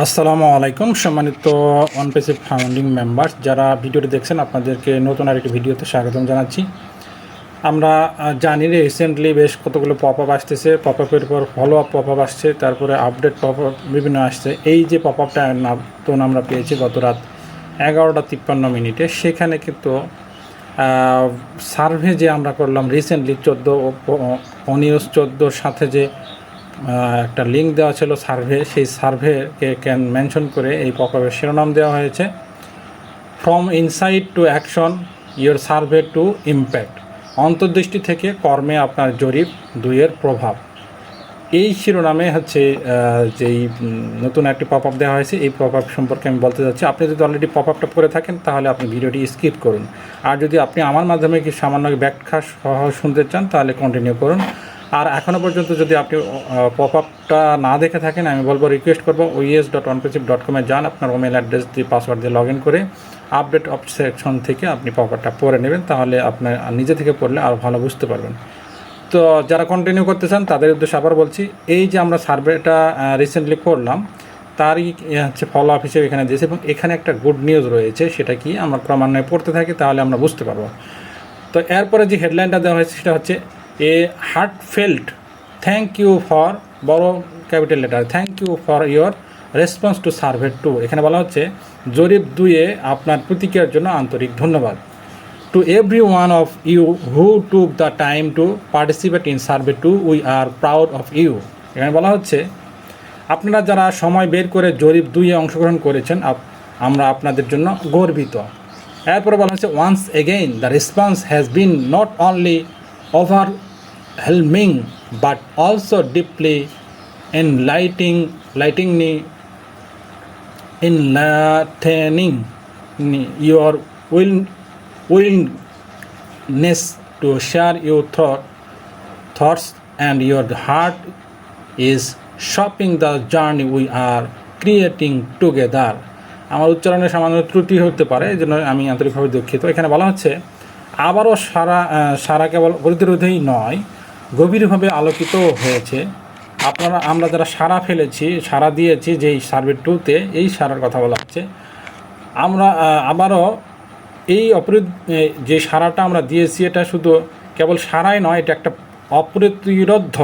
আসসালামু আলাইকুম। সম্মানিত অনপেসিভ ফাউন্ডিং মেম্বার যারা ভিডিওটি দেখছেন, আপনাদেরকে নতুন আরেকটি ভিডিওতে স্বাগতম জানাচ্ছি। আমরা জানি রিসেন্টলি বেশ কতগুলো পপ আপ আসতেছে। পপ আপের পর ফলো আপ পপ আপ আসছে, তারপরে আপডেট পপ আপ বিভিন্ন আসছে। এই যে পপ আপটা নতুন আমরা পেয়েছি গত রাত এগারোটা তিপ্পান্ন মিনিটে, সেখানে কিন্তু সার্ভে যে আমরা করলাম রিসেন্টলি চোদ্দ অনিউজ চোদ্দোর সাথে যে একটা লিঙ্ক দেওয়া ছিল সার্ভে সেই সার্ভেকে ক্যান মেনশন করে এই প্রকল্পের শিরোনাম দেওয়া হয়েছে। From inside to action your survey to impact অন্তর্দৃষ্টি থেকে কর্মে আপনার জরিপ, দুইয়ের প্রভাব। এই শিরোনামে হচ্ছে যেই নতুন একটি পপ আপ দেওয়া হয়েছে, এই পপ আপ সম্পর্কে আমি বলতে চাচ্ছি, আপনি যদি অলরেডি পপ আপটা করে থাকেন, তাহলে আপনি ভিডিওটি স্কিপ করুন। আর যদি আপনি আমার মাধ্যমে কি সামান্য ব্যাখ্যা সহ শুনতে চান, তাহলে কন্টিনিউ করুন। আর এখনও পর্যন্ত যদি আপনি পপ আপটা না দেখে থাকেন, আমি বলব রিকোয়েস্ট করব ওইএস ডট অনপেসিভ ডট কমে যান, আপনার ওমেল অ্যাড্রেস দিয়ে পাসওয়ার্ড দিয়ে লগ ইন করে আপডেট অফ সেকশন থেকে আপনি পপ আপটা পড়ে নেবেন, তাহলে আপনার নিজে থেকে পড়লে আরও ভালো বুঝতে পারবেন। তো যারা কন্টিনিউ করতে চান, তাদের উদ্দেশ্যে আবার বলছি, এই যে আমরা সার্ভেটা রিসেন্টলি করলাম, তারই হচ্ছে ফলো আপ হিসেবে এখানে দিয়েছে এবং এখানে একটা গুড নিউজ রয়েছে, সেটা কি? আমরা ক্রমান্বয়ে পড়তে থাকি, তাহলে আমরা বুঝতে পারব। তো এরপরে যে হেডলাইনটা দেওয়া হয়েছে, সেটা হচ্ছে a heartfelt thank you for বড় capital letter thank you for your response to survey two এখানে বলা হচ্ছে, জরিপ দুইয়ে আপনার প্রতিক্রিয়ার জন্য আন্তরিক ধন্যবাদ। To every one of you who took the time to participate in survey 2 we are proud of you এখানে বলা হচ্ছে, আপনারা যারা সময় বের করে জরিপ দুইয়ে অংশগ্রহণ করেছেন আমরা আপনাদের জন্য গর্বিত। এরপরে বলা হচ্ছে once again the response has been not only but also deeply enlightening lighting enlightening your will, willingness to share your thought, thoughts and your heart is shopping the journey we are creating together আমার উচ্চারণে সামান্য ত্রুটি হতে পারে এই জন্য আমি আন্তরিকভাবে দুঃখিত এখানে বলা হচ্ছে আবারও সারা সারা কেবল প্রতিরোধেই নয়, গভীরভাবে আলোকিত হয়েছে। আপনারা, আমরা যারা সারা ফেলেছি সারা দিয়েছি যেই সার্ভে টুতে, এই সারার কথা বলা হচ্ছে, আমরা আবারও এই অপরি যে সারাটা আমরা দিয়েছি, এটা শুধু কেবল সারাই নয়, এটা একটা অপ্রতিরোধ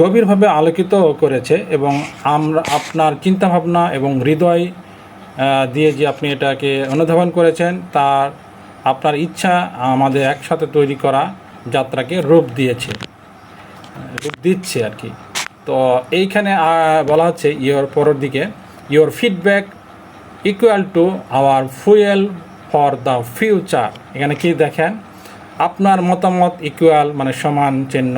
গভীরভাবে আলোকিত করেছে এবং আমরা, আপনার চিন্তাভাবনা এবং হৃদয় দিয়ে যে আপনি এটাকে অনুধাবন করেছেন, তার আপনার ইচ্ছা আমাদের একসাথে তৈরি করা যাত্রাকে রূপ দিয়েছে। রূপ দিচ্ছে আর কি। তো এইখানে বলা হচ্ছে ইয়োর পরের দিকে your feedback equal to our fuel for the future এখানে কি দেখেন? আপনার মতামত ইকুয়াল মানে সমান চিহ্ন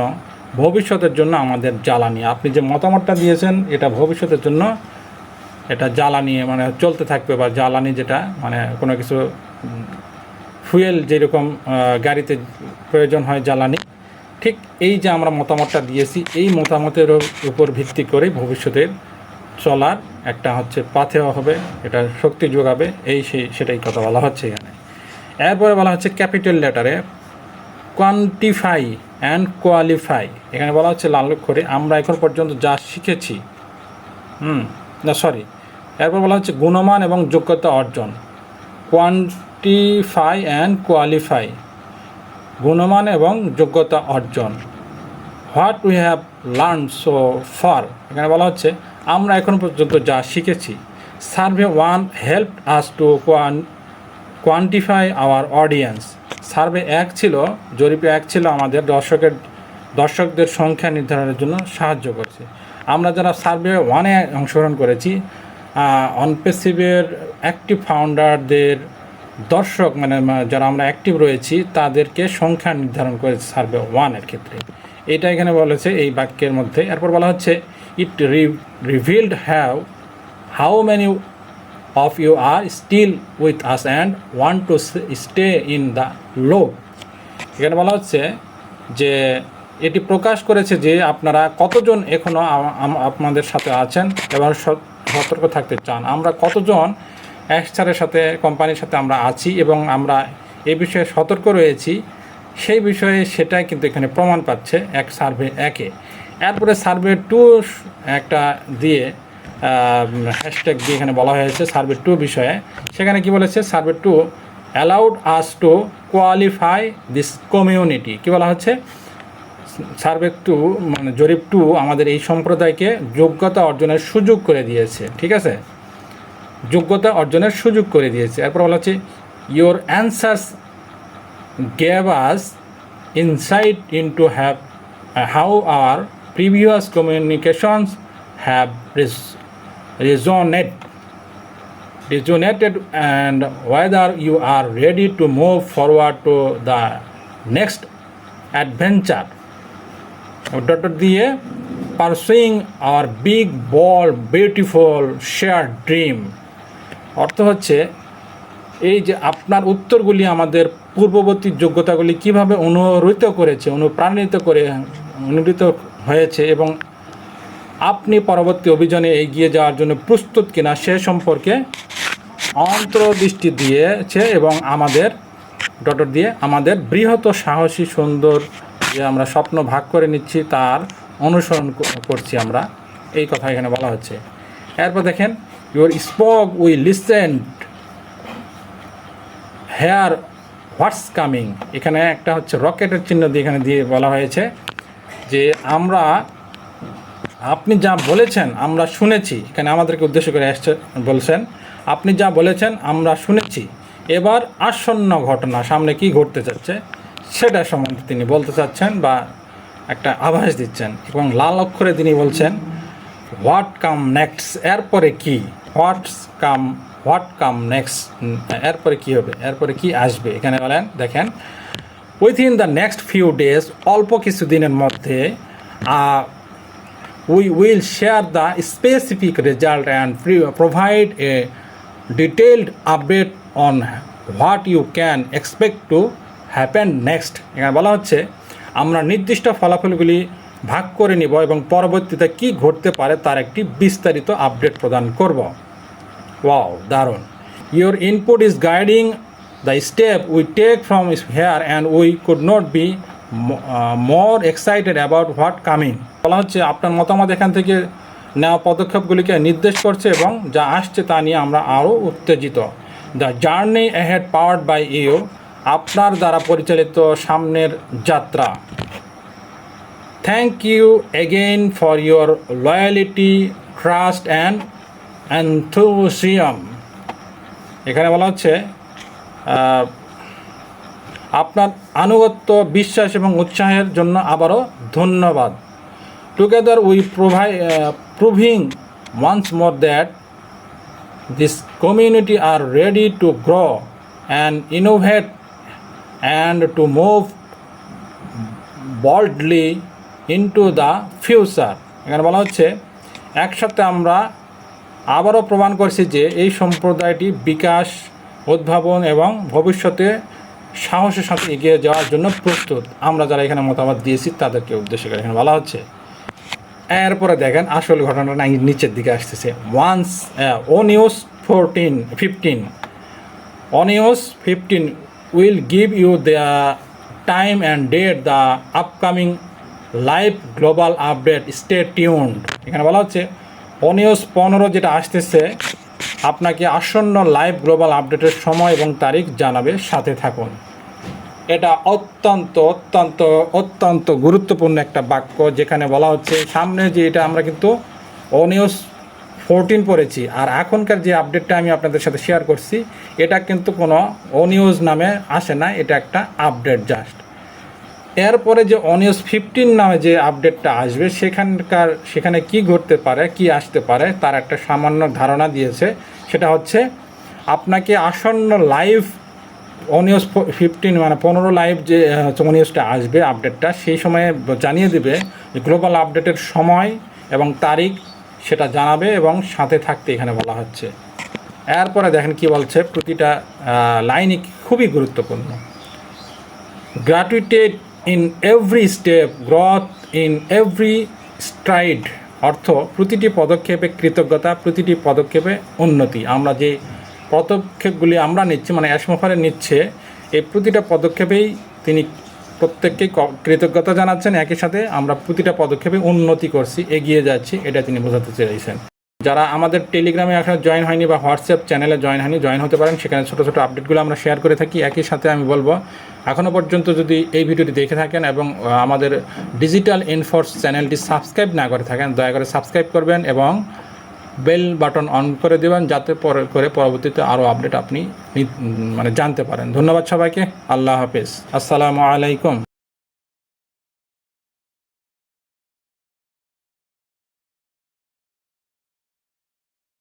ভবিষ্যতের জন্য আমাদের জ্বালানি। আপনি যে মতামতটা দিয়েছেন, এটা ভবিষ্যতের জন্য এটা জ্বালানি মানে চলতে থাকবে বা জ্বালানি যেটা মানে কোনো কিছু ফুয়েল যেরকম গাড়িতে প্রয়োজন হয় জ্বালানি, ঠিক এই যে আমরা মতামতটা দিয়েছি, এই মতামতের উপর ভিত্তি করে ভবিষ্যতের চলার একটা হচ্ছে পাথেও হবে, এটা শক্তি যোগাবে, এই সেই সেটাই কথা বলা হচ্ছে এখানে। এরপরে বলা হচ্ছে ক্যাপিটাল লেটারে কোয়ান্টিফাই অ্যান্ড কোয়ালিফাই, এখানে বলা হচ্ছে লাল করে আমরা এখন পর্যন্ত যা শিখেছি, হুম, না, সরি, এরপর বলা হচ্ছে গুণমান এবং যোগ্যতা অর্জন কোয়ান্টিফাই অ্যান্ড কোয়ালিফাই গুণমান এবং যোগ্যতা অর্জন। What we have learn so far এখানে বলা হচ্ছে, আমরা এখন পর্যন্ত যা শিখেছি survey one help us to quan quantify our audience survey এক ছিল, জরিপে এক ছিল, আমাদের দর্শকের, দর্শকদের সংখ্যা নির্ধারণের জন্য সাহায্য করছে। আমরা যারা সার্ভে ওয়ানে অংশগ্রহণ করেছি অনপেসিভের অ্যাক্টিভ ফাউন্ডারদের দর্শক মানে যারা আমরা অ্যাক্টিভ রয়েছি, তাদেরকে সংখ্যা নির্ধারণ করেছে সার্ভে ওয়ানের ক্ষেত্রে। এটা এখানে বলেছে এই বাক্যের মধ্যে। এরপর বলা হচ্ছে it revealed have how many of you are still with us and want to stay in the loop এখানে বলা হচ্ছে যে, এটি প্রকাশ করেছে যে আপনারা কতজন এখনও আপনাদের সাথে আছেন এবং সত- সতর্ক থাকতে চান। আমরা কতজন এক্সচারের সাথে কোম্পানির সাথে আমরা আছি এবং আমরা এই বিষয়ে সতর্ক রয়েছি। সেই বিষয়ে সেটাই কিন্তু এখানে প্রমাণ পাচ্ছে এক সার্ভে একে। এরপরে সার্ভে টু একটা দিয়ে হ্যাশট্যাগ দিয়ে এখানে বলা হয়েছে সার্ভে টু বিষয়ে। সেখানে কি বলেছে? Survey two allowed us to qualify this community কী বলা হচ্ছে? সার্ভে টু মানে জরিপ টু আমাদের এই সম্প্রদায়কে যোগ্যতা অর্জনের সুযোগ করে দিয়েছে। ঠিক আছে? যোগ্যতা অর্জনের সুযোগ করে দিয়েছে। এরপর বলা হচ্ছে your answers gave us insight into have how are previous communications have resonate resonated and whether you are ready to move forward to the next adventure ডটর দিয়ে pursuing our big bold beautiful share dream অর্থ হচ্ছে এই যে আপনার উত্তরগুলি আমাদের পূর্ববর্তী যোগ্যতাগুলি কীভাবে অনুরিত করেছে, অনুপ্রাণিত করে অনুরিত হয়েছে এবং আপনি পরবর্তী অভিযানে এগিয়ে যাওয়ার জন্য প্রস্তুত কিনা সে সম্পর্কে অন্তর্দৃষ্টি দিয়েছে এবং আমাদের ডটর দিয়ে আমাদের বৃহৎ সাহসী সুন্দর যে আমরা স্বপ্ন ভাগ করে নিচ্ছি তার অনুসরণ করছি আমরা। এই কথা এখানে বলা হচ্ছে। এরপর দেখেন your spoke we listened here what's coming এখানে একটা হচ্ছে রকেটের চিহ্ন দিয়ে এখানে দিয়ে বলা হয়েছে যে আমরা, আপনি যা বলেছেন, আমরা শুনেছি। এখানে আমাদেরকে উদ্দেশ্য করে আসছে, বলছেন, আপনি যা বলেছেন, আমরা শুনেছি। এবার আসন্ন ঘটনা, সামনে কি ঘটতে যাচ্ছে, সেটা সম্বন্ধে তিনি বলতে চাচ্ছেন বা একটা আভাস দিচ্ছেন এবং লাল অক্ষরে তিনি বলছেন হোয়াট কাম নেক্সট এরপরে কি? What's come, what come next? এরপরে কী হবে? এরপরে কি আসবে? এখানে বলেন, দেখেন within the next few days অল্প কিছু দিনের মধ্যে we will share the specific result and provide a detailed update on update you can expect to expect next এখানে বলা হচ্ছে, আমরা নির্দিষ্ট ফলাফলগুলি ভাগ করে নিব এবং পরবর্তীতে কি ঘটতে পারে তার একটি বিস্তারিত আপডেট প্রদান করব। ওয়াও, দারুণ। Your input is guiding the step we take from here and we could not be more excited about what coming বলা হচ্ছে আপনার মতামত এখান থেকে নেওয়া পদক্ষেপগুলিকে নির্দেশ করছে এবং যা আসছে তা নিয়ে আমরা আরও উত্তেজিত। The journey ahead powered by you আপনার দ্বারা পরিচালিত সামনের যাত্রা। Thank you again for your loyalty trust and enthusiasm এখানে বলা হচ্ছে আপনার আনুগত্য, বিশ্বাস এবং উৎসাহের জন্য আবারও ধন্যবাদ। Together we prove proving once more that this community are ready to grow and innovate and to move boldly into the future এখানে বলা হচ্ছে, একসাথে আমরা আবারও প্রমাণ করছি যে এই সম্প্রদায়টি বিকাশ, উদ্ভাবন এবং ভবিষ্যতে সাহসের সাথে এগিয়ে যাওয়ার জন্য প্রস্তুত। আমরা যারা এখানে মতামত দিয়েছি, তাদেরকে উদ্দেশ্য করে এখানে বলা হচ্ছে। এরপরে দেখেন, আসল ঘটনাটা না নিচের দিকে আসতেছে। Once on news fourteen fifteen on news fifteen will give you the time and date the upcoming live global update stay tuned. এখানে বলা হচ্ছে অনিউস পনেরো যেটা আসতেছে, আপনাকে আসন্ন লাইভ গ্লোবাল আপডেটের সময় এবং তারিখ জানাবে, সাথে থাকুন। এটা অত্যন্ত অত্যন্ত অত্যন্ত গুরুত্বপূর্ণ একটা বাক্য, যেখানে বলা হচ্ছে, সামনে যে এটা আমরা কিন্তু অনিয়স ফোরটিন পড়েছি, আর এখনকার যে আপডেটটা আমি আপনাদের সাথে শেয়ার করছি, এটা কিন্তু কোনো অনিউজ নামে আসে না, এটা একটা আপডেট জাস্ট। এরপরে যে অনিউজ ফিফটিন নামে যে আপডেটটা আসবে, সেখানকার, সেখানে কি ঘটতে পারে, কি আসতে পারে, তার একটা সামান্য ধারণা দিয়েছে। সেটা হচ্ছে, আপনাকে আসন্ন লাইভ অনিউজ ফিফটিন মানে পনেরো লাইভ যে অনিউজটা আসবে আপডেটটা সেই সময়ে জানিয়ে দেবে যে গ্লোবাল আপডেটের সময় এবং তারিখ সেটা জানাবে এবং সাথে থাকতে এখানে বলা হচ্ছে। এরপরে দেখেন কি বলছে, প্রতিটা লাইনই খুবই গুরুত্বপূর্ণ। Gratitude in every step growth in every stride অর্থ প্রতিটি পদক্ষেপে কৃতজ্ঞতা, প্রতিটি পদক্ষেপে উন্নতি। আমরা যে পদক্ষেপগুলি আমরা নিচ্ছি মানে অ্যাসমোফারে নিচ্ছে, এই প্রতিটা পদক্ষেপেই তিনি প্রত্যেককেই কৃতজ্ঞতা জানাচ্ছেন। একই সাথে আমরা প্রতিটা পদক্ষেপে উন্নতি করছি, এগিয়ে যাচ্ছি, এটা তিনি বোঝাতে চেয়েছেন। যারা আমাদের টেলিগ্রামে এখনও জয়েন হয়নি বা হোয়াটসঅ্যাপ চ্যানেলে জয়েন হয়নি জয়েন হতে পারেন। সেখানে ছোটো ছোটো আপডেটগুলো আমরা শেয়ার করে থাকি। একই সাথে আমি বলব এখনও পর্যন্ত যদি এই ভিডিওটি দেখে থাকেন এবং আমাদের ডিজিটাল ইনফোর্স চ্যানেলটি সাবস্ক্রাইব না করে থাকেন, দয়া করে সাবস্ক্রাইব করবেন এবং বেল বাটন অন করে দেবেন, যাতে পরে, করে পরবর্তীতে আরও আপডেট আপনি মানে জানতে পারেন। ধন্যবাদ সবাইকে। আল্লাহ হাফেজ। আসসালামু আলাইকুম।